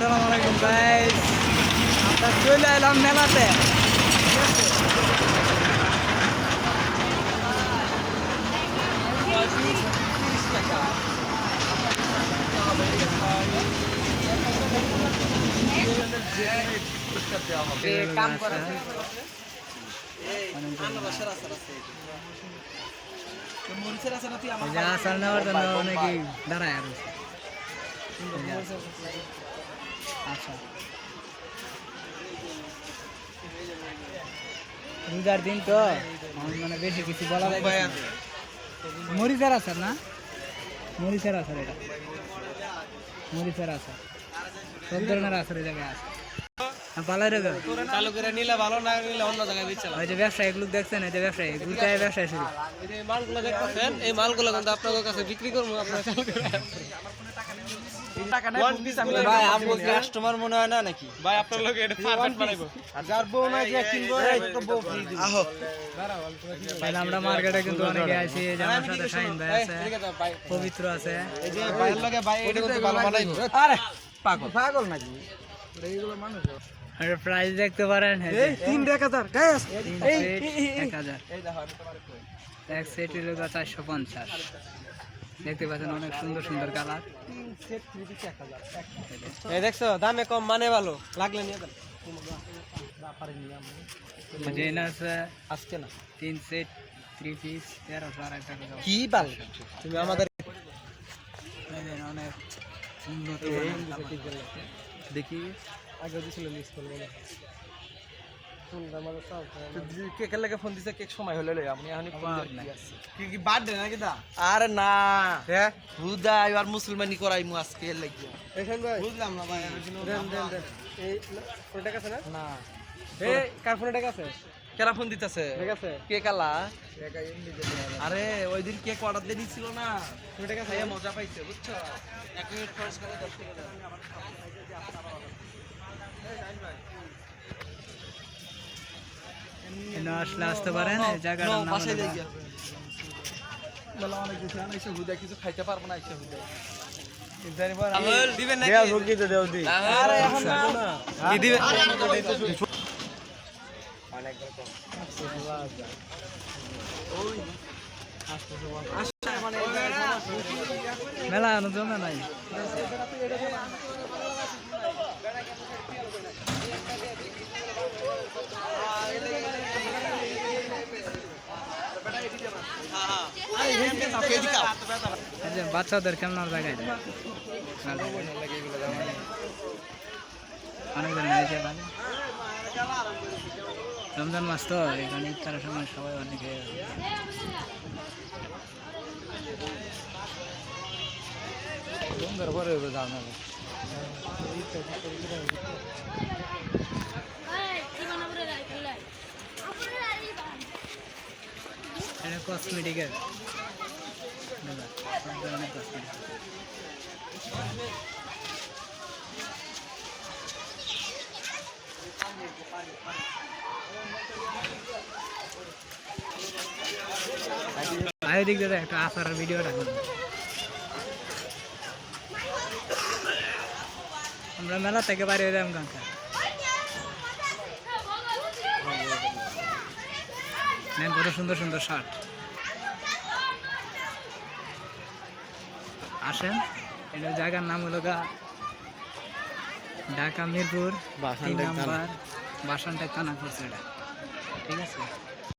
আসসালামু আলাইকুম গাইস আমরা চলে এলাম মেলাতে। কাম করা যা আসার নেওয়ার জন্য অনেকেই দাঁড়ায় আর। আচ্ছা। রোজার দিন তো মানে বেশি কিছু বলা যায় মরিচের আচার না? মরিচের আচার এটা। মরিচের আচার। সব ধরনের আচার এই জায়গায় আছে। পালাই রে গো। চালু করে নিলে ভালো না নিলে অন্য জায়গায় বেচলাম ওই যে ব্যবসায়িক লোক দেখছেন এই যে ব্যবসায়ী শুরু এই মালগুলো দেখতেছেন এই মালগুলো কিন্তু আপনাদের কাছে বিক্রি করব আপনারা চালু করে। One piece আমি ভাই আমগো কাস্টমার মনে হয় না নাকি? ভাই আপনার লোক এটা পারফেক্ট বানাইবো। আর যার বউ নাই যে কিনবো তো বউ ফ্রি দিবি। আহো। তাহলে আমরা মার্কেটে কিন্তু অনেকে আছি যে আমার সাথে শাহিন ভাই আছে ঠিক আছে ভাই। পবিত্র আছে। এই যে ভাইয়ের লগে ভাই এটা কিন্তু ভালো বানাইবো। আরে পাগল। পাগল নাকি? আর প্রাইস দেখতে পারেন এই যে। এই তিন এক এই এই, দেখো দেখতে পাচ্ছেন অনেক সুন্দর সুন্দর কালার। তিন সেট থ্রি পিস এক হাজার এই দেখছ দামে কম মানে ভালো। লাগলে নিয়ে যান। জেন আছে আজকে না। তিন সেট থ্রি পিস তেরোশো আর একটা করে কি বাল? তুমি আমাদের দেখেন, অনেক উন্নত দেখি। আগে দিছিল মিস করব না কেকের লাগে ফোন দিছে কেক সময় হলে লই আপনি এখনই ফোন। কি কি বার্থডে নাকি দা? আরে না। হ্যাঁ? হুদা এবার মুসলমানি করাইমু আজকে লাগিয়া এখান ভাই। বুঝলাম না ভাই দেন দেন এই না? না। এই কার ফোনে টাকা আছে? কেরা ফোন দিতেছে? ঠিক আছে? কে কালা আরে ওই দিন কেক অর্ডার দিয়ে দিছিল না। মজা পাইছে বুঝছ? এক মিনিট খরচ করে দশ টাকা দাও। আসলে আসতে পারেন এই নাম যাই গিয়া। মেলা অনেক কিছু আনা, এসে হুদা কিছু খাইতে পারব না এসে হুদা। দিবেন নাকি? না। মেলা জমে নাই। বাচ্চাদের খেলনার জায়গায় অনেক ধরনের এই যে ভালো। রমজান মাস তো এখানে ইফতারের সময় সবাই অনেকে করে যাও না এটা কসমেটিকের সব ধরনের কসমেটিক আয় দাদা একটা আসার ভিডিও রাখুন আমরা মেলা থেকে বাইরে হয়ে যাম নেন কত সুন্দর সুন্দর শার্ট। আসেন এটা জায়গার নাম হলো গা ঢাকা মিরপুর তিন নাম্বার বাসানটা থানা করছে এটা। ঠিক আছে?